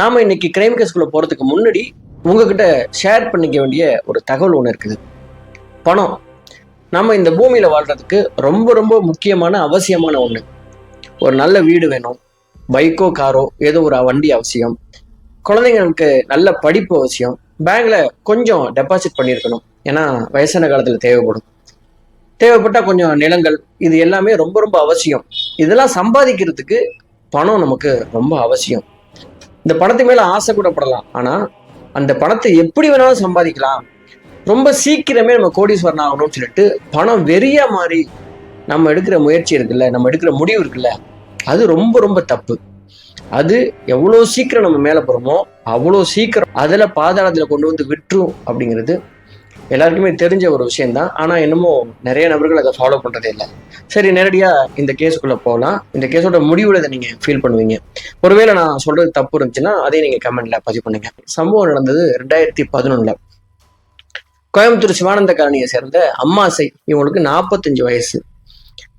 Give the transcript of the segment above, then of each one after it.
நாம இன்னைக்கு கிரைம் கேஸ்குள்ள போறதுக்கு முன்னாடி உங்ககிட்ட ஷேர் பண்ணிக்க வேண்டிய ஒரு தகவல் ஒன்று இருக்குது. பணம். நம்ம இந்த பூமியில வாழ்றதுக்கு ரொம்ப ரொம்ப முக்கியமான அவசியமான ஒன்று ஒரு நல்ல வீடு வேணும். பைக்கோ காரோ ஏதோ ஒரு வண்டி அவசியம். குழந்தைங்களுக்கு நல்ல படிப்பு அவசியம். பேங்க்ல கொஞ்சம் டெபாசிட் பண்ணியிருக்கணும். ஏன்னா வயசான காலத்தில் தேவைப்படும். தேவைப்பட்டால் கொஞ்சம் நிலங்கள் இது எல்லாமே ரொம்ப ரொம்ப அவசியம். இதெல்லாம் சம்பாதிக்கிறதுக்கு பணம் நமக்கு ரொம்ப அவசியம். இந்த பணத்து மேல ஆசை கூட படலாம் ஆனா அந்த பணத்தை எப்படி வேணாலும் சம்பாதிக்கலாம். ரொம்ப சீக்கிரமே நம்ம கோடீஸ்வரன் ஆகணும்னு சொல்லிட்டு பணம் வெறியா மாதிரி நம்ம எடுக்கிற முயற்சி இருக்குல்ல நம்ம எடுக்கிற முடிவு இருக்குல்ல அது ரொம்ப ரொம்ப தப்பு. அது எவ்வளோ சீக்கிரம் நம்ம மேலே போகிறோமோ அவ்வளோ சீக்கிரம் அதில் பாதாளத்தில் கொண்டு வந்து விட்டுரும் அப்படிங்கிறது எல்லாருக்குமே தெரிஞ்ச ஒரு விஷயம்தான். ஆனால் என்னமோ நிறைய நபர்கள் அதை ஃபாலோ பண்ணுறதே இல்லை. சரி நேரடியாக இந்த கேஸுக்குள்ளே போகலாம் இந்த கேஸோட முடிவில் இதை நீங்கள் ஃபீல் பண்ணுவீங்க. ஒருவேளை நான் சொல்கிறது தப்பு இருந்துச்சுன்னா அதையும் நீங்கள் கமெண்ட்ல பதிவு பண்ணுங்க. சம்பவம் நடந்தது ரெண்டாயிரத்தி பதினொன்றில் கோயம்புத்தூர் சிவானந்த காலனியை சேர்ந்த அம்மாசை. இவங்களுக்கு நாற்பத்தஞ்சு வயசு.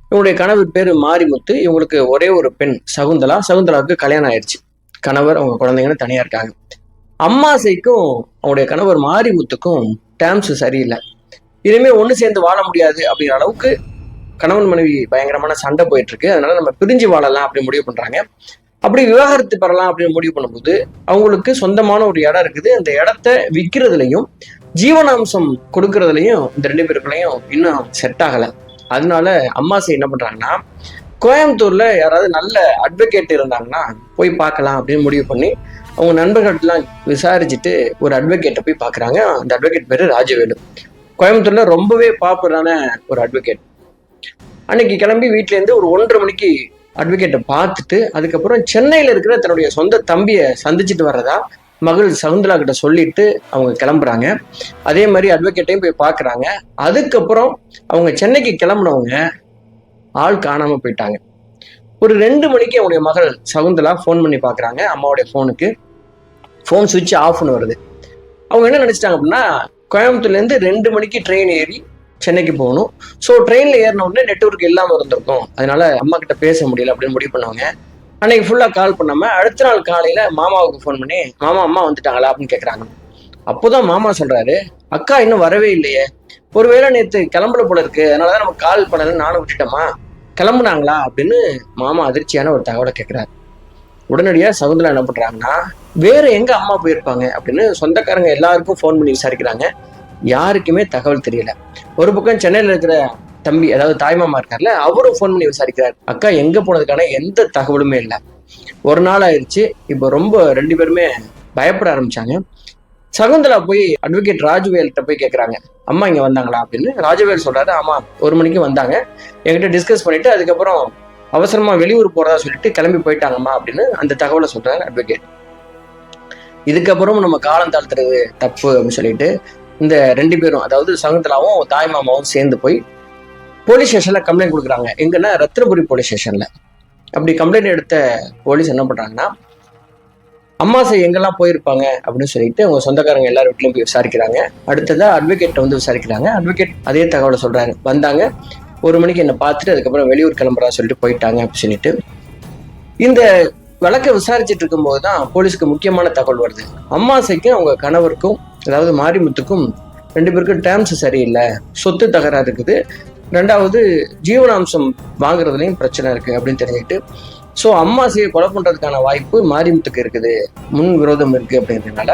இவங்களுடைய கணவர் பேர் மாரிமுத்து. இவங்களுக்கு ஒரே ஒரு பெண் சகுந்தலா. சகுந்தலாவுக்கு கல்யாணம் ஆயிடுச்சு. கணவர் அவங்க குழந்தைங்கன்னு தனியாக இருக்காங்க. அம்மாசைக்கும் அவங்களுடைய கணவர் மாரிமுத்துக்கும் டேர்ம்ஸ் சரியில்லை. இனிமேல் ஒன்று சேர்ந்து வாழ முடியாது அப்படிங்கிற அளவுக்கு கணவன் மனைவி பயங்கரமான சண்டை போயிட்டு இருக்கு அதனால நம்ம பிரிஞ்சு வாழலாம் அப்படின்னு முடிவு பண்றாங்க. அப்படி விவாகரத்து பெறலாம் அப்படின்னு முடிவு பண்ணும்போது அவங்களுக்கு சொந்தமான ஒரு இடம் இருக்குது. அந்த இடத்த விற்கிறதுலையும் ஜீவனாம்சம் கொடுக்கறதுலையும் இந்த ரெண்டு பேருக்குள்ளையும் இன்னும் செட் ஆகலை. அதனால அம்மாசை என்ன பண்றாங்கன்னா கோயம்புத்தூர்ல யாராவது நல்ல அட்வொகேட் இருந்தாங்கன்னா போய் பார்க்கலாம் அப்படின்னு முடிவு பண்ணி அவங்க நண்பர்கள்லாம் விசாரிச்சுட்டு ஒரு அட்வொகேட்டை போய் பார்க்குறாங்க அந்த அட்வொகேட் பேர் ராஜவேலு. கோயம்புத்தூரில் ரொம்பவே பாப்புலரான ஒரு அட்வொகேட் அன்னைக்கு கிளம்பி வீட்டிலேருந்து ஒரு ஒன்றரை மணிக்கு அட்வொகேட்டை பார்த்துட்டு அதுக்கப்புறம் சென்னையில் இருக்கிற தன்னுடைய சொந்த தம்பியை சந்திச்சுட்டு வர்றதா மகள் சகுந்தலா கிட்ட சொல்லிட்டு அவங்க கிளம்புறாங்க. அதே மாதிரி அட்வொகேட்டையும் போய் பார்க்குறாங்க அதுக்கப்புறம் அவங்க சென்னைக்கு கிளம்புனவங்க ஆள் காணாமல் போயிட்டாங்க. ஒரு ரெண்டு மணிக்கு அவனுடைய மகள் சகுந்தலா ஃபோன் பண்ணி பார்க்குறாங்க அம்மாவுடைய ஃபோனுக்கு ஃபோன் சுவிட்ச் ஆஃப்னு வருது. அவங்க என்ன நினச்சிட்டாங்க அப்படின்னா கோயம்புத்தூர்லேருந்து ரெண்டு மணிக்கு ட்ரெயின் ஏறி சென்னைக்கு போகணும். ஸோ ட்ரெயினில் ஏறின உடனே நெட்ஒர்க் இல்லாமல் இருந்திருக்கும் அதனால அம்மா கிட்ட பேச முடியல அப்படின்னு முடிவு பண்ணுவாங்க. அன்னைக்கு ஃபுல்லாக கால் பண்ணாமல் அடுத்த நாள் காலையில் மாமாவுக்கு ஃபோன் பண்ணி மாமா அம்மா வந்துட்டாங்களா? அப்படின்னு கேட்குறாங்க அப்போதான் மாமா சொல்றாரு அக்கா இன்னும் வரவே இல்லையே. ஒருவேளை நேற்று கிளம்புல போல இருக்கு. அதனால தான் நம்ம கால் பண்ணல நானும் விட்டுட்டோமா கிளம்புனாங்களா அப்படின்னு மாமா அதிர்ச்சியான ஒரு தகவலை கேட்குறாரு உடனடியாக சகுந்தலா என்ன பண்ணுறாங்கன்னா வேறு எங்கே அம்மா போயிருப்பாங்க அப்படின்னு சொந்தக்காரங்க எல்லாருக்கும் ஃபோன் பண்ணி விசாரிக்கிறாங்க. யாருக்குமே தகவல் தெரியல. ஒரு பக்கம் சென்னையில் இருக்கிற தம்பி அதாவது தாய்மாமா இருக்கார்ல அவரும் ஃபோன் பண்ணி விசாரிக்கிறார். அக்கா எங்கே போனதுக்கான எந்த தகவலுமே இல்லை. ஒரு நாள் ஆயிடுச்சு. இப்போ ரொம்ப ரெண்டு பேருமே பயப்பட ஆரம்பிச்சாங்க. சகுந்தலா போய் அட்வொகேட் ராஜுவேல்கிட்ட போய் கேட்குறாங்க அம்மா இங்க வந்தாங்களா அப்படின்னு ராஜவேல் சொல்றாரு. ஆமா ஒரு மணிக்கு வந்தாங்க. என்கிட்ட டிஸ்கஸ் பண்ணிட்டு அதுக்கப்புறம் அவசரமா வெளியூர் போகிறதா சொல்லிட்டு கிளம்பி போயிட்டாங்கம்மா அப்படின்னு அந்த தகவலை சொல்றாங்க அட்வொகேட் இதுக்கப்புறம் நம்ம காலம் தாழ்த்துறது தப்பு அப்படின்னு சொல்லிட்டு இந்த ரெண்டு பேரும் அதாவது சகுந்தலாவும் தாய் மாமாவும் சேர்ந்து போய் போலீஸ் ஸ்டேஷன்ல கம்ப்ளைண்ட் கொடுக்குறாங்க. எங்கன்னா ரத்னபுரி போலீஸ் ஸ்டேஷன்ல அப்படி கம்ப்ளைண்ட் எடுத்த போலீஸ் என்ன அம்மாசை எங்கெல்லாம் போயிருப்பாங்க அப்படின்னு சொல்லிட்டு அவங்க சொந்தக்காரங்க எல்லார் வீட்லையும் போய் விசாரிக்கிறாங்க. அடுத்ததா அட்வொகேட் வந்து விசாரிக்கிறாங்க. அட்வொகேட் அதே தகவலை சொல்றாரு. வந்தாங்க. ஒரு மணிக்கு என்னை பார்த்துட்டு அதுக்கப்புறம் வெளியூர் கிளம்புறா சொல்லிட்டு போயிட்டாங்க அப்படின்னு சொல்லிட்டு. இந்த வழக்கை விசாரிச்சுட்டு இருக்கும்போது தான் போலீஸ்க்கு முக்கியமான தகவல் வருது. அம்மாசைக்கும் அவங்க கணவருக்கும் அதாவது மாரிமுத்துக்கும் ரெண்டு பேருக்கும் டேர்ம்ஸ் சரியில்லை. சொத்து தகராறு இருக்குது. ரெண்டாவது ஜீவனாம்சம் வாங்குறதுலையும் பிரச்சனை இருக்குது அப்படின்னு தெரிஞ்சுக்கிட்டு ஸோ அம்மாசியை கொலை பண்ணுறதுக்கான வாய்ப்பு மாரிமுத்துக்கு இருக்குது. முன் விரோதம் இருக்குது அப்படின்றதுனால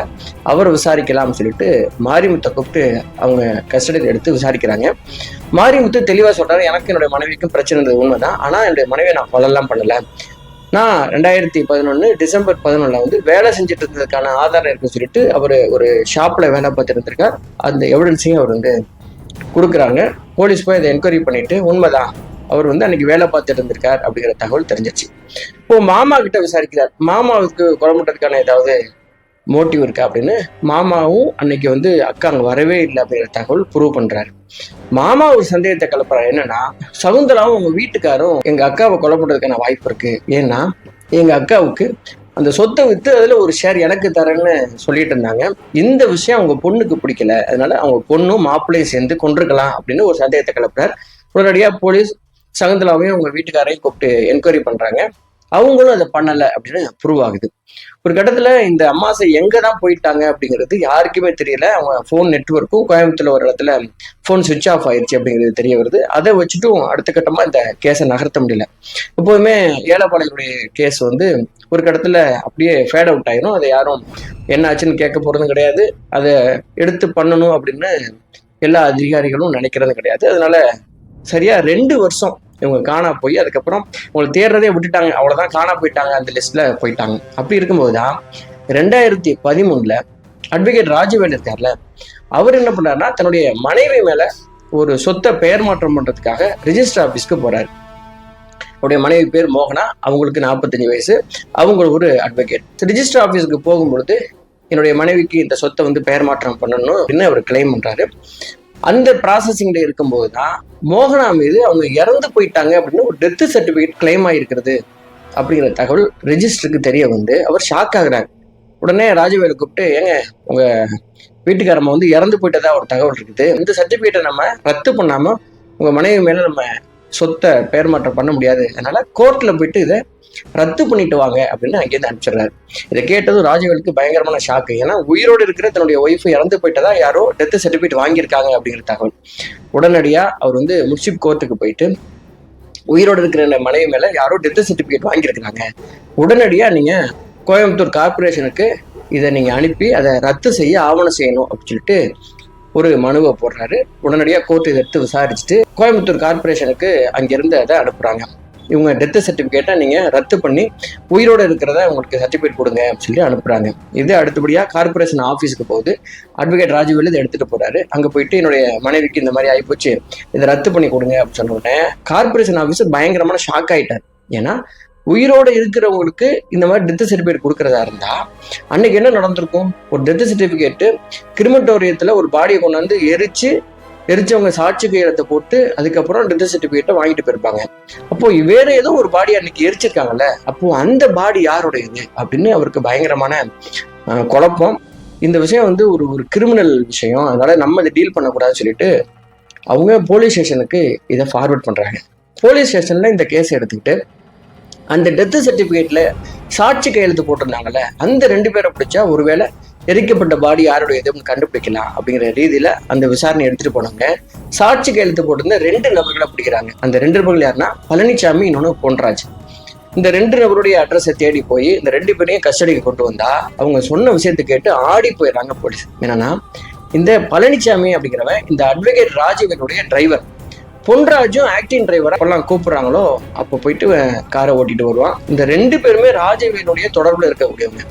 அவர் விசாரிக்கலாம்னு சொல்லிட்டு மாரிமுத்தை கூப்பிட்டு அவங்க கஸ்டடியில் எடுத்து விசாரிக்கிறாங்க. மாரிமுத்து தெளிவாக சொல்கிறாரு எனக்கு என்னுடைய மனைவிக்கும் பிரச்சனை இருந்தது உண்மை தான் ஆனால் என்னுடைய மனைவியை நான் கொலைலாம் பண்ணலை. நான் ரெண்டாயிரத்தி பதினொன்று டிசம்பர் பதினொன்றில் வந்து வேலை செஞ்சுட்டு இருந்ததுக்கான ஆதாரம் இருக்குன்னு சொல்லிட்டு அவர் ஒரு ஷாப்பில் வேலை பார்த்துட்டு அந்த எவிடன்ஸையும் அவர் வந்து கொடுக்குறாங்க. போலீஸ் போய் அதை என்கொயரி பண்ணிவிட்டு உண்மைதான். அவர் வந்து அன்னைக்கு வேலை பார்த்துட்டு இருந்திருக்கார் அப்படிங்கிற தகவல் தெரிஞ்சிச்சு இப்போ மாமா கிட்ட விசாரிக்கிறார். மாமாவுக்கு குழம்புட்டதுக்கான ஏதாவது மோட்டிவ் இருக்கா அப்படின்னு? மாமாவும் அன்னைக்கு வந்து அக்கா அங்கே வரவே இல்லை அப்படிங்கிற தகவல் ப்ரூவ் பண்றாரு. மாமா ஒரு சந்தேகத்தை கிளப்புறாரு. என்னன்னா சகுந்தலாவும் உங்க வீட்டுக்காரும் எங்க அக்காவை கொலை பண்றதுக்கான வாய்ப்பு இருக்கு. ஏன்னா எங்க அக்காவுக்கு அந்த சொத்தை விற்று அதுல ஒரு ஷேர் எனக்கு தரேன்னு சொல்லிட்டு இருந்தாங்க. இந்த விஷயம் அவங்க பொண்ணுக்கு பிடிக்கல. அதனால அவங்க பொண்ணும் மாப்பிள்ளையும் சேர்ந்து கொண்டிருக்கலாம் அப்படின்னு ஒரு சந்தேகத்தை கிளப்புறாரு. உடனடியாக போலீஸ் சகுந்தலாவையும் அவங்க வீட்டுக்காரையும் கூப்பிட்டு என்கொயரி பண்றாங்க. அவங்களும் அதை பண்ணலை அப்படின்னு ப்ரூவ் ஆகுது. ஒரு கட்டத்தில் இந்த அம்மாசை எங்கே தான் போயிட்டாங்க அப்படிங்கிறது யாருக்குமே தெரியல. அவங்க ஃபோன் நெட்ஒர்க்கும் கோயம்புத்தூர் ஒரு இடத்துல ஃபோன் சுவிட்ச் ஆஃப் ஆயிருச்சு அப்படிங்கிறது தெரிய வருது. அதை வச்சுட்டும் அடுத்த கட்டமாக இந்த கேஸை நகர்த்த முடியல. எப்போதுமே ஏழப்பாளையுடைய கேஸ் வந்து ஒரு கட்டத்துல அப்படியே ஃபேட் அவுட் ஆயிரும். அதை யாரும் என்ன ஆச்சுன்னு கேட்க போகிறதும் கிடையாது. அதை எடுத்து பண்ணணும் அப்படின்னு எல்லா அதிகாரிகளும் நினைக்கிறதும் கிடையாது. அதனால சரியா ரெண்டு வருஷம் இவங்க காணா போய் அதுக்கப்புறம் உங்களை தேடுறதே விட்டுட்டாங்க. அவ்வளவுதான் காணா போயிட்டாங்க அந்த லிஸ்ட்ல போயிட்டாங்க. அப்படி இருக்கும்போது தான் ரெண்டாயிரத்தி பதிமூணுல அட்வொகேட் ராஜவேல் இருக்கார்ல அவர் என்ன பண்ணாருன்னா தன்னுடைய மனைவி மேல ஒரு சொத்தை பெயர் மாற்றம் பண்றதுக்காக ரிஜிஸ்டர் ஆஃபீஸ்க்கு போறாரு. அவருடைய மனைவி பேர் மோகனா அவங்களுக்கு நாற்பத்தஞ்சு வயசு. அவங்க ஒரு அட்வொகேட் ரிஜிஸ்டர் ஆஃபீஸுக்கு போகும்பொழுது என்னுடைய மனைவிக்கு இந்த சொத்தை வந்து பெயர் மாற்றம் பண்ணணும் அப்படின்னு அவர் கிளைம் பண்றாரு. அந்த ப்ராசஸிங்ல இருக்கும்போது தான் மோகனா மீது அவங்க இறந்து போயிட்டாங்க அப்படின்னு ஒரு டெத் சர்டிபிகேட் கிளைம் ஆகிருக்கிறது அப்படிங்கிற தகவல் ரெஜிஸ்டருக்கு தெரிய வந்து அவர் ஷாக் ஆகுறாரு. உடனே ராஜவேலு கூப்பிட்டு ஏங்க உங்க வீட்டுக்காரம்மா வந்து இறந்து போயிட்டதா? ஒரு தகவல் இருக்குது. இந்த சர்டிபிகேட்டை நம்ம ரத்து பண்ணாம உங்க மனைவி மேல நம்ம சொத்தை பெயர் மாற்றம் பண்ண முடியாது. அதனால கோர்ட்ல போயிட்டு இதை ரத்து பண்ணிட்டு வாங்க அப்படின்னு அங்கேருந்து அனுப்பிச்சிடுறாரு. இதை கேட்டதும் ராஜவேலுக்கு பயங்கரமான ஷாக்கு ஏன்னா உயிரோடு இருக்கிற தன்னுடைய ஒய்ஃப் இறந்து போயிட்டதா யாரோ டெத் சர்டிஃபிகேட் வாங்கியிருக்காங்க அப்படிங்கிற தகவல். உடனடியா அவர் வந்து முன்சிப் கோர்ட்டுக்கு போயிட்டு உயிரோடு இருக்கிற மனைவி மேல யாரோ டெத் சர்டிபிகேட் வாங்கியிருக்கிறாங்க. உடனடியா நீங்க கோயம்புத்தூர் கார்பரேஷனுக்கு இதை நீங்க அனுப்பி அதை ரத்து செய்ய ஆவணம் செய்யணும் அப்படின்னு சொல்லிட்டு ஒரு மனுவை போடுறாரு. உடனடியாக கோர்ட் இதை எடுத்து விசாரிச்சுட்டு கோயம்புத்தூர் கார்பரேஷனுக்கு அங்கிருந்து அதை அனுப்புறாங்க. இவங்க டெத்து சர்டிஃபிகேட்டை நீங்கள் ரத்து பண்ணி உயிரோடு இருக்கிறத உங்களுக்கு சர்டிஃபிகேட் கொடுங்க அப்படின்னு சொல்லி அனுப்புகிறாங்க இது அடுத்தபடியாக கார்பரேஷன் ஆஃபீஸுக்கு போகுது. அட்வொகேட் ராஜுவேல் இதை எடுத்துகிட்டு போகிறாரு அங்கே போயிட்டு என்னுடைய மனைவிக்கு இந்த மாதிரி ஆகிப்போச்சு இதை ரத்து பண்ணி கொடுங்க அப்படின்னு சொன்ன உடனே கார்பரேஷன் ஆஃபீஸர் பயங்கரமான ஷாக் ஆகிட்டார் ஏன்னா உயிரோடு இருக்கிறவங்களுக்கு இந்த மாதிரி டெத்து சர்டிஃபிகேட் கொடுக்கறதா இருந்தால் அன்னைக்கு என்ன நடந்திருக்கும்? ஒரு டெத்து சர்டிஃபிகேட்டு கிரிமட்டோரியத்தில் ஒரு பாடியை கொண்டாந்து எரித்து எரிச்சவங்க சாட்சி கையெழுத்தை போட்டு அதுக்கப்புறம் டெத் சர்டிஃபிகேட்டை வாங்கிட்டு போயிருப்பாங்க. அப்போ வேற ஏதோ ஒரு பாடி அன்னைக்கு எரிச்சிருக்காங்கல்ல அப்போ அந்த பாடி யாருடையது அப்படின்னு அவருக்கு பயங்கரமான குழப்பம். இந்த விஷயம் வந்து ஒரு ஒரு கிரிமினல் விஷயம். அதனால நம்ம இதை டீல் பண்ணக்கூடாதுன்னு சொல்லிட்டு அவங்க போலீஸ் ஸ்டேஷனுக்கு இதை ஃபார்வர்ட் பண்றாங்க. போலீஸ் ஸ்டேஷன்ல இந்த கேஸ் எடுத்துக்கிட்டு அந்த டெத்து சர்டிஃபிகேட்டில் சாட்சி கையெழுத்து போட்டிருந்தாங்கல்ல அந்த ரெண்டு பேரை பிடிச்சா ஒருவேளை எரிக்கப்பட்ட பாடி யாருடைய கண்டுபிடிக்கலாம் அப்படிங்கிற ரீதியில அந்த விசாரணை எடுத்துட்டு போனாங்க. சாட்சி கையெழுத்து போட்டிருந்த ரெண்டு நபர்களை பிடிக்கிறாங்க. அந்த ரெண்டு நபர்கள் யாருன்னா பழனிசாமி இன்னொன்று பொன்ராஜ். இந்த ரெண்டு நபருடைய அட்ரஸை தேடி போய் இந்த ரெண்டு பேரையும் கஸ்டடிக்கு கொண்டு வந்தா அவங்க சொன்ன விஷயத்தை கேட்டு ஆடி போயிடுறாங்க போலீஸ். என்னன்னா இந்த பழனிசாமி அப்படிங்கிறவன் இந்த அட்வொகேட் ராஜீவனுடைய டிரைவர் பொன்ராஜும் ஆக்டிங் டிரைவரா எல்லாம் கூப்பிடுறாங்களோ அப்போ போயிட்டு காரை ஓட்டிட்டு வருவான். இந்த ரெண்டு பேருமே ராஜவேலுடைய தொடர்புல இருக்கக்கூடியவங்க.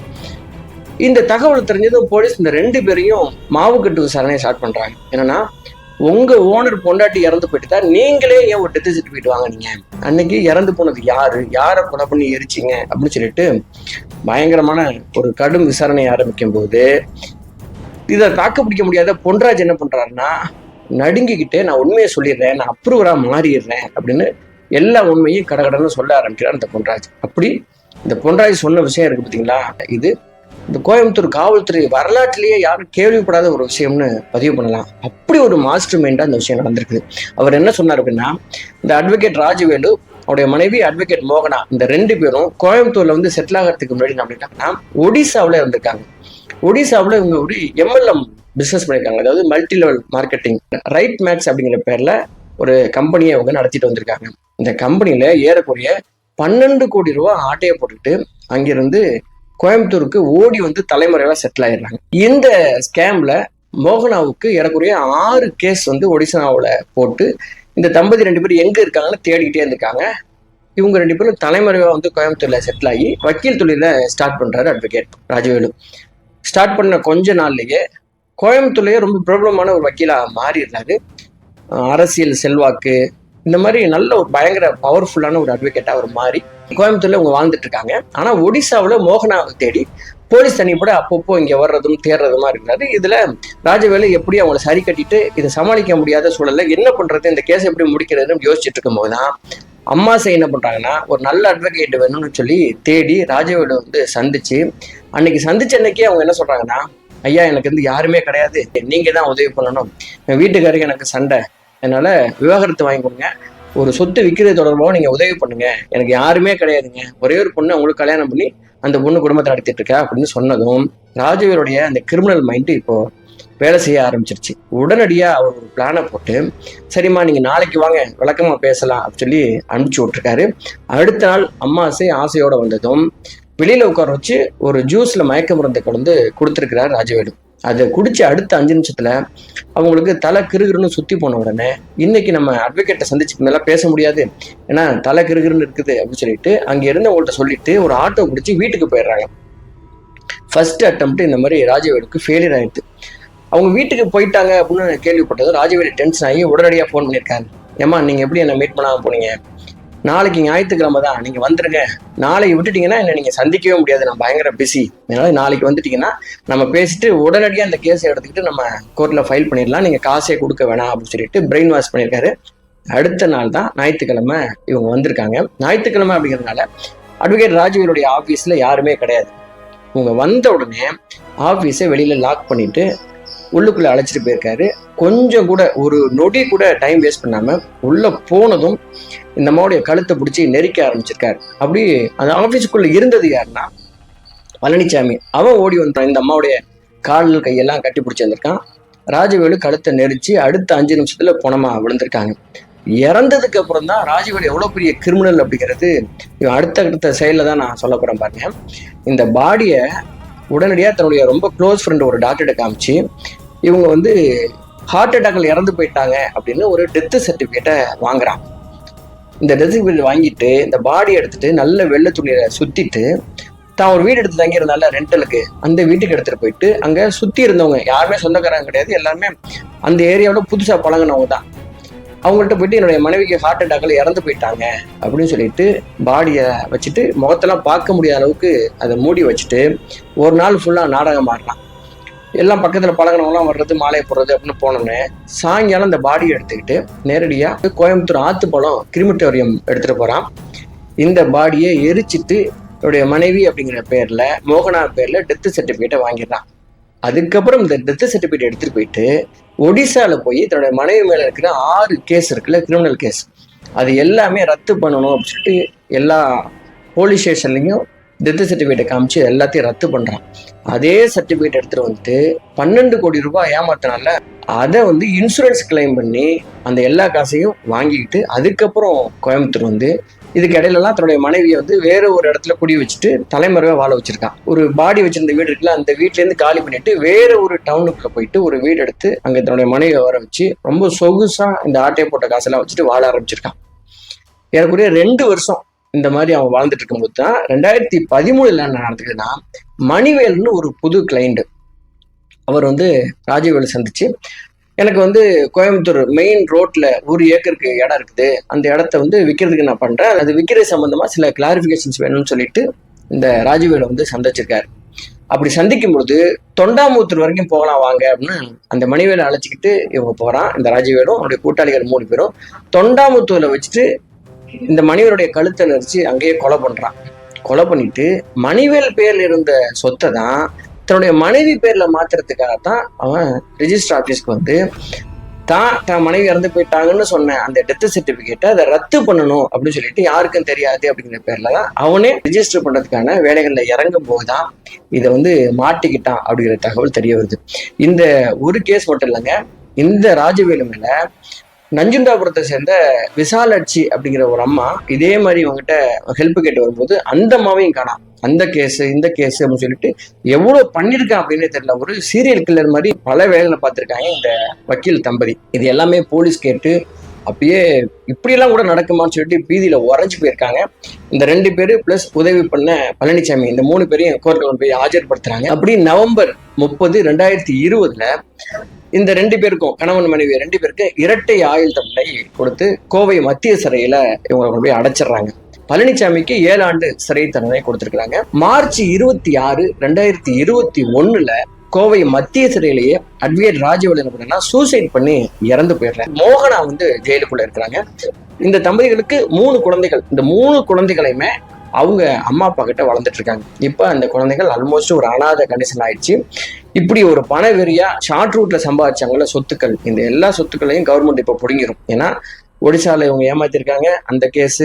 இந்த தகவல் தெரிஞ்சதும் போலீஸ் இந்த ரெண்டு பேரையும் மாவுக்கட்டு விசாரணையை ஸ்டார்ட் பண்றாங்க. என்னன்னா உங்க ஓனர் பொண்டாட்டி இறந்து போயிட்டு தான் நீங்களே ஏன் ஒரு டெத் சர்டிஃபிகேட் வாங்கினீங்க? அன்னைக்கு இறந்து போனது யாரு? யாரை கொலை பண்ணி எரிச்சிங்க? அப்படின்னு சொல்லிட்டு பயங்கரமான ஒரு கடும் விசாரணை ஆரம்பிக்கும் போது இதை தாக்கு பிடிக்க முடியாத பொன்ராஜ் என்ன பண்றாருன்னா நடுங்கிக்கிட்டே நான் உண்மையை சொல்லிடுறேன் நான் அப்ரூவரா மாறிடுறேன் அப்படின்னு எல்லா உண்மையும் கடகடன்னு சொல்ல ஆரம்பிக்கிறார் அந்த பொன்ராஜ். அப்படி இந்த பொன்ராஜ் சொன்ன விஷயம் இருக்கு பார்த்தீங்களா இது இந்த கோயம்புத்தூர் காவல்துறை வரலாற்றிலேயே யாரும் கேள்விப்படாத ஒரு விஷயம்னு பதிவு பண்ணலாம். அப்படி ஒரு மாஸ்டர் மைண்டாக இந்த விஷயம் நடந்திருக்குது. அவர் என்ன சொன்னார் அப்படின்னா இந்த அட்வொகேட் ராஜவேலு அவருடைய மனைவி அட்வொகேட் மோகனா இந்த ரெண்டு பேரும் கோயம்புத்தூர்ல வந்து செட்டில் ஆகிறதுக்கு முன்னாடி என்ன பண்ணிட்டாங்கன்னா ஒடிசாவில் இருந்திருக்காங்க. ஒடிசாவில் இவங்க ஒரு எம்எல்எம் பிஸ்னஸ் பண்ணியிருக்காங்க. அதாவது multi level marketing right Max அப்படிங்கிற பேர்ல ஒரு கம்பெனியை அவங்க நடத்திட்டு வந்திருக்காங்க. இந்த கம்பெனியில ஏறக்குறைய பன்னெண்டு கோடி ரூபா ஆட்டையை போட்டுக்கிட்டு அங்கிருந்து கோயம்புத்தூருக்கு ஓடி வந்து தலைமுறைவா செட்டில் ஆயிடுறாங்க. இந்த ஸ்கேம்ல மோகனாவுக்கு ஏறக்குறைய ஆறு கேஸ் வந்து ஒடிசாவில் போட்டு இந்த தம்பதி ரெண்டு பேரும் எங்க இருக்காங்கன்னு தேடிக்கிட்டே இருந்திருக்காங்க. இவங்க ரெண்டு பேரும் தலைமறைவா வந்து கோயம்புத்தூர்ல செட்டில் ஆகி வக்கீல் தொழில ஸ்டார்ட் பண்றாரு அட்வொகேட் ராஜவேலு. ஸ்டார்ட் பண்ண கொஞ்ச நாள்லயே கோயம்புத்தூர்லயே ரொம்ப பிரபலமான ஒரு வக்கீலா மாறிடுறாரு. அரசியல் செல்வாக்கு இந்த மாதிரி நல்ல ஒரு பயங்கர பவர்ஃபுல்லான ஒரு அட்வொகேட்டா அவர் மாறி கோயம்புத்தூர்ல அவங்க வாழ்ந்துட்டு இருக்காங்க. ஆனா ஒடிசாவில் மோகனாவை தேடி போலீஸ் தனிப்பட அப்பப்போ இங்கே வர்றதும் தேர்றதுமா இருக்கிறாரு. இதில் ராஜவேலு எப்படி அவங்கள சரி கட்டிட்டு இதை சமாளிக்க முடியாத சூழலில் என்ன பண்ணுறது இந்த கேஸ் எப்படி முடிக்கிறதுன்னு யோசிச்சுட்டு இருக்கும்போது தான் அம்மாசை என்ன பண்ணுறாங்கன்னா ஒரு நல்ல அட்வொகேட் வேணும்னு சொல்லி தேடி ராஜவேலு வந்து சந்திச்சு அன்னைக்கு சந்திச்ச அன்னைக்கே அவங்க என்ன சொல்கிறாங்கன்னா ஐயா எனக்கு வந்து யாருமே கிடையாது. நீங்கள் தான் உதவி பண்ணணும். என் வீட்டுக்காருக்கு எனக்கு சண்டை. அதனால விவாகரத்து வாங்கி கொடுங்க ஒரு சொத்து விற்கிறது தொடர்பாக நீங்க உதவி பண்ணுங்க. எனக்கு யாருமே கிடையாதுங்க. ஒரே ஒரு பொண்ணு அவங்களுக்கு கல்யாணம் பண்ணி அந்த பொண்ணு குடும்பத்தை நடத்திட்டு இருக்கா அப்படின்னு சொன்னதும் ராஜவீருடைய அந்த கிரிமினல் மைண்டு இப்போ வேலை செய்ய ஆரம்பிச்சிருச்சு. உடனடியாக அவர் ஒரு பிளானை போட்டு சரிம்மா நீங்கள் நாளைக்கு வாங்க விளக்கமாக பேசலாம் அப்படின்னு சொல்லி அனுப்பிச்சு விட்ருக்காரு அடுத்த நாள் அம்மாசை ஆசையோடு வந்ததும் வெளியில் உட்கார வச்சு ஒரு ஜூஸில் மயக்க மருந்து கலந்து கொடுத்துருக்கிறார் ராஜவேலு அதை குடிச்ச அடுத்த அஞ்சு நிமிஷத்துல அவங்களுக்கு தலை கிருகிருன்னு சுத்தி போன உடனே இன்னைக்கு நம்ம அட்வொகேட்டை சந்திச்சுக்கு மேலே பேச முடியாது. ஏன்னா தலை கிருகிருன்னு இருக்குது அப்படின்னு சொல்லிட்டு அங்க இருந்தவங்கள்ட்ட சொல்லிட்டு ஒரு ஆட்டோ பிடிச்சி வீட்டுக்கு போயிடுறாங்க. ஃபர்ஸ்ட் அட்டம்ப்ட் இந்த மாதிரி ராஜவேலுக்கு ஃபெயிலியர் ஆயிடுது அவங்க வீட்டுக்கு போயிட்டாங்க அப்படின்னு கேள்விப்பட்டது ராஜவேலி டென்ஷன் ஆகி உடனடியாக ஃபோன் பண்ணியிருக்காரு ஏம்மா நீங்கள் எப்படி என்னை மீட் பண்ணாமல் போனீங்க? நாளைக்கு ஞாயிற்றுக்கிழமை தான் நீங்கள் வந்துடுங்க நாளைக்கு விட்டுட்டீங்கன்னா என்ன நீங்கள் சந்திக்கவே முடியாது. நான் பயங்கர பிஸி அதனால நாளைக்கு வந்துட்டீங்கன்னா நம்ம பேசிட்டு உடனடியாக அந்த கேஸை எடுத்துக்கிட்டு நம்ம கோர்ட்டில் ஃபைல் பண்ணிடலாம். நீங்கள் காசே கொடுக்க வேணாம் அப்படின்னு சொல்லிட்டு பிரெயின் வாஷ் பண்ணியிருக்காரு. அடுத்த நாள் தான் ஞாயிற்றுக்கிழமை இவங்க வந்திருக்காங்க. ஞாயிற்றுக்கிழமை அப்படிங்கிறதுனால அட்வொகேட் ராஜவேலுடைய ஆஃபீஸில் யாருமே கிடையாது. இவங்க வந்த உடனே ஆஃபீஸை வெளியில் லாக் பண்ணிட்டு உள்ளுக்குள்ள அழைச்சிட்டு போயிருக்காரு. கொஞ்சம் கூட ஒரு நொடி கூட டைம் வேஸ்ட் பண்ணாம உள்ள போனதும் இந்த அம்மாவுடைய கழுத்தை பிடிச்சி நெரிக்க ஆரம்பிச்சிருக்காரு. அப்படி அந்த ஆஃபீஸுக்குள்ள இருந்தது யாருன்னா பழனிசாமி அவன் ஓடி வந்தான் இந்த அம்மாவுடைய கால் கையெல்லாம் கட்டி பிடிச்சி வந்திருக்கான். ராஜவேலு கழுத்தை நெரிச்சு அடுத்த அஞ்சு நிமிஷத்துல பணமா விழுந்திருக்காங்க. இறந்ததுக்கு அப்புறம் தான் ராஜவேலு எவ்வளோ பெரிய கிரிமினல் அப்படிங்கிறது இவன் அடுத்த அடுத்த செயலில் தான் நான் சொல்ல போகிறேன் பாருங்க. இந்த பாடியை உடனடியாக தன்னுடைய ரொம்ப க்ளோஸ் ஃப்ரெண்ட் ஒரு டாக்டர்கிட்ட காமிச்சு இவங்க வந்து ஹார்ட் அட்டாக்ல இறந்து போயிட்டாங்க அப்படின்னு ஒரு டெத்து சர்டிஃபிகேட்டை வாங்குறான் இந்த டெத் சர்டிஃபிகேட் வாங்கிட்டு இந்த பாடி எடுத்துட்டு நல்ல வெள்ளை துணியை சுத்திட்டு தான் ஒரு வீடு எடுத்து தங்கியிருந்தால ரெண்டலுக்கு அந்த வீட்டுக்கு எடுத்துகிட்டு போயிட்டு அங்கே சுற்றி இருந்தவங்க யாருமே சொந்தக்காரங்க கிடையாது எல்லாருமே அந்த ஏரியாவில் புதுசாக பழங்கினவங்க தான். அவங்கள்ட்ட போயிட்டு என்னுடைய மனைவிக்கு ஹார்ட் அட்டாக்ல இறந்து போயிட்டாங்க அப்படின்னு சொல்லிட்டு பாடியை வச்சுட்டு முகத்தெல்லாம் பார்க்க முடியாத அளவுக்கு அதை மூடி வச்சுட்டு ஒரு நாள் ஃபுல்லாக நாடகம் ஆடுறான் எல்லாம் பக்கத்துல பழகினவங்களாம் வர்றது மாலையை போடுறது அப்படின்னு போனோன்னே சாயங்காலம் இந்த பாடியை எடுத்துக்கிட்டு நேரடியா கோயம்புத்தூர் ஆத்துப்பழம் கிரிமிட்டோரியம் எடுத்துட்டு போறான். இந்த பாடியை எரிச்சிட்டு என்னுடைய மனைவி அப்படிங்கிற பேர்ல மோகனா பேர்ல டெத் சர்டிபிகேட்டை வாங்கிடுறான். அதுக்கப்புறம் இந்த டெத் சர்டிபிகேட் எடுத்துட்டு போயிட்டு ஒடிசால போய் தன்னுடைய மனைவி மேல இருக்கிற ஆறு கேஸ் இருக்குல்ல கிரிமினல் கேஸ் அது எல்லாமே ரத்து பண்ணணும் அப்படின்னு சொல்லிட்டு எல்லா போலீஸ் ஸ்டேஷன்லையும் டெத்து சர்டிஃபிகேட்டை காமிச்சு எல்லாத்தையும் ரத்து பண்ணுறான் அதே சர்டிஃபிகேட் எடுத்துகிட்டு வந்துட்டு பன்னெண்டு கோடி ரூபாய் ஏமாத்தினால அதை வந்து இன்சூரன்ஸ் கிளைம் பண்ணி அந்த எல்லா காசையும் வாங்கிக்கிட்டு அதுக்கப்புறம் கோயம்புத்தூர் வந்து இதுக்கு இடையிலலாம் தன்னுடைய மனைவியை வந்து வேற ஒரு இடத்துல குடி வச்சுட்டு தலைமறைவா வாழ வச்சிருக்கான். ஒரு பாடி வச்சிருந்த வீடு இருக்குல்ல அந்த வீட்லேருந்து காலி பண்ணிட்டு வேற ஒரு டவுனுக்குள்ள போயிட்டு ஒரு வீடு எடுத்து அங்கே தன்னுடைய மனைவியை வர வச்சு ரொம்ப சொகுசாக இந்த ஆட்டையை போட்ட காசெல்லாம் வச்சுட்டு வாழ ஆரம்பிச்சிருக்கான். ஏறக்குறைய ரெண்டு வருஷம் இந்த மாதிரி அவன் வாழ்ந்துட்டு இருக்கும்போது தான் ரெண்டாயிரத்தி பதிமூணுல என்ன நடந்துக்குதுன்னா மணிவேல்னு ஒரு புது கிளைண்ட் அவர் வந்து ராஜவேலு சந்திச்சு எனக்கு வந்து கோயம்புத்தூர் மெயின் ரோட்ல ஒரு ஏக்கருக்கு இடம் இருக்குது. அந்த இடத்த வந்து விற்கிறதுக்கு நான் பண்றேன். அது விற்கிறது சம்பந்தமா சில கிளாரிஃபிகேஷன்ஸ் வேணும்னு சொல்லிட்டு இந்த ராஜவேலு வந்து சந்திச்சிருக்காரு. அப்படி சந்திக்கும் பொழுது தொண்டாமுத்தூர் வரைக்கும் போகலாம் வாங்க அப்படின்னு அந்த மணிவேலை அழைச்சிக்கிட்டு இவங்க போறான். இந்த ராஜவேலும் அவருடைய கூட்டாளிகள் மூணு பேரும் தொண்டாமுத்தூர்ல வச்சுட்டு இந்த மனிதருடைய கழுத்தை நெரிச்சு அங்கேயே கொலை பண்றான். கொலை பண்ணிட்டு மணிவேல் பேர்ல இருந்த சொத்தை தான் தன்னுடைய மனைவி பேர்ல மாத்துறதுக்காக தான் அவன் ரிஜிஸ்டர் ஆபீஸ்க்கு வந்து தான் தான் மனைவி இறந்து போயிட்டாங்கன்னு சொன்ன அந்த டெத் சர்டிபிகேட்டை அதை ரத்து பண்ணணும் அப்படின்னு சொல்லிட்டு யாருக்கும் தெரியாது அப்படிங்கிற பேர்ல தான் அவனே ரிஜிஸ்டர் பண்றதுக்கான வேலைகள்ல இறங்கும் போதுதான் இதை வந்து மாட்டிக்கிட்டான் அப்படிங்கிற தகவல் தெரிய வருது. இந்த ஒரு கேஸ் மட்டும் இல்லைங்க. இந்த ராஜவேலு மேல நஞ்சுண்டாபுரத்தை சேர்ந்த விசாலாட்சி அப்படிங்கிற ஒரு அம்மா இதே மாதிரி இவங்ககிட்ட ஹெல்ப் கேட்டு வரும்போது அந்த அம்மாவையும் காணாம். அந்த கேஸ் இந்த கேஸ் அப்படின்னு சொல்லிட்டு எவ்வளவு பண்ணிருக்கான் அப்படின்னே தெரியல. ஒரு சீரியல் கில்லர் மாதிரி பல வேலைகளை பார்த்துருக்காங்க இந்த வக்கீல் தம்பதி. இது எல்லாமே போலீஸ் கேட்டு அப்பயே இப்படியெல்லாம் கூட நடக்குமான்னு சொல்லிட்டு பீதியில உறைஞ்சு போயிருக்காங்க. இந்த ரெண்டு பேர் ப்ளஸ் உதவி பண்ண பழனிசாமி இந்த மூணு பேரையும் கோர்ட்டில் போய் ஆஜர்படுத்துறாங்க. அப்படி நவம்பர் முப்பது ரெண்டாயிரத்தி இருபதுல இந்த ரெண்டு பேருக்கும் கணவன் மனைவி ரெண்டு பேருக்கு இரட்டை ஆயுள் தண்டனை கொடுத்து கோவை மத்திய சிறையில இவங்க கொண்டு போய் அடைச்சிடுறாங்க. பழனிசாமிக்கு ஏழு ஆண்டு சிறை தண்டனை கொடுத்திருக்காங்க மார்ச் இருபத்தி ஆறு ரெண்டாயிரத்தி இருபத்தி ஒண்ணுல கோவை மத்திய சிறையிலேயே அட்வொகேட் ராஜவேல் என்ன சூசைட் பண்ணி இறந்து போயிடுறாங்க மோகனா வந்து ஜெயிலுக்குள்ள இருக்கிறாங்க. இந்த தம்பதிகளுக்கு மூணு குழந்தைகள். இந்த மூணு குழந்தைகளையுமே அவங்க அம்மா அப்பா கிட்ட வளர்ந்துட்டு இருக்காங்க. இப்போ அந்த குழந்தைகள் ஆல்மோஸ்ட் ஒரு அனாத கண்டிஷன் ஆயிடுச்சு. இப்படி ஒரு பண வெறியா ஷார்ட் ரூட்ல சம்பாதிச்சாங்கல்ல சொத்துக்கள். இந்த எல்லா சொத்துக்களையும் கவர்மெண்ட் இப்போ பிடுங்கிரும். ஏன்னா ஒடிசால இவங்க ஏமாத்திருக்காங்க. அந்த கேஸ்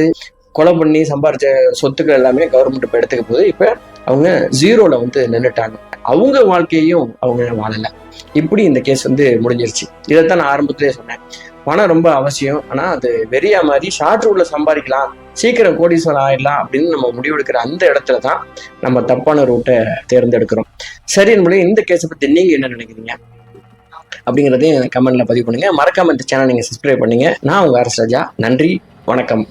கொலை பண்ணி சம்பாரிச்ச சொத்துக்கள் எல்லாமே கவர்மெண்ட் இப்போ எடுத்துக்க போது இப்போ அவங்க ஜீரோல வந்து நின்றுட்டாங்க அவங்க வாழ்க்கையையும் அவங்க வாழலை. இப்படி இந்த கேஸ் வந்து முடிஞ்சிருச்சு. இதைத்தான் நான் ஆரம்பத்திலே சொன்னேன். பணம் ரொம்ப அவசியம். ஆனா அது வெறியா மாதிரி ஷார்ட் ரூட்ல சம்பாதிக்கலாம். சீக்கிரம் கோடீஸ்வரன் ஆயிடலாம் அப்படின்னு நம்ம முடிவெடுக்கிற அந்த இடத்துல தான் நம்ம தப்பான ரூட்டை தேர்ந்தெடுக்கிறோம். சரி நம்மளே இந்த கேஸை பத்தி நீங்க என்ன நினைக்கிறீங்க? அப்படிங்கிறதையும் கமெண்ட்ல பதிவு பண்ணுங்க. மறக்காம இந்த சேனல் நீங்க சப்ஸ்கிரைப் பண்ணுங்க. நான் உங்க அரசு ராஜா. நன்றி வணக்கம்.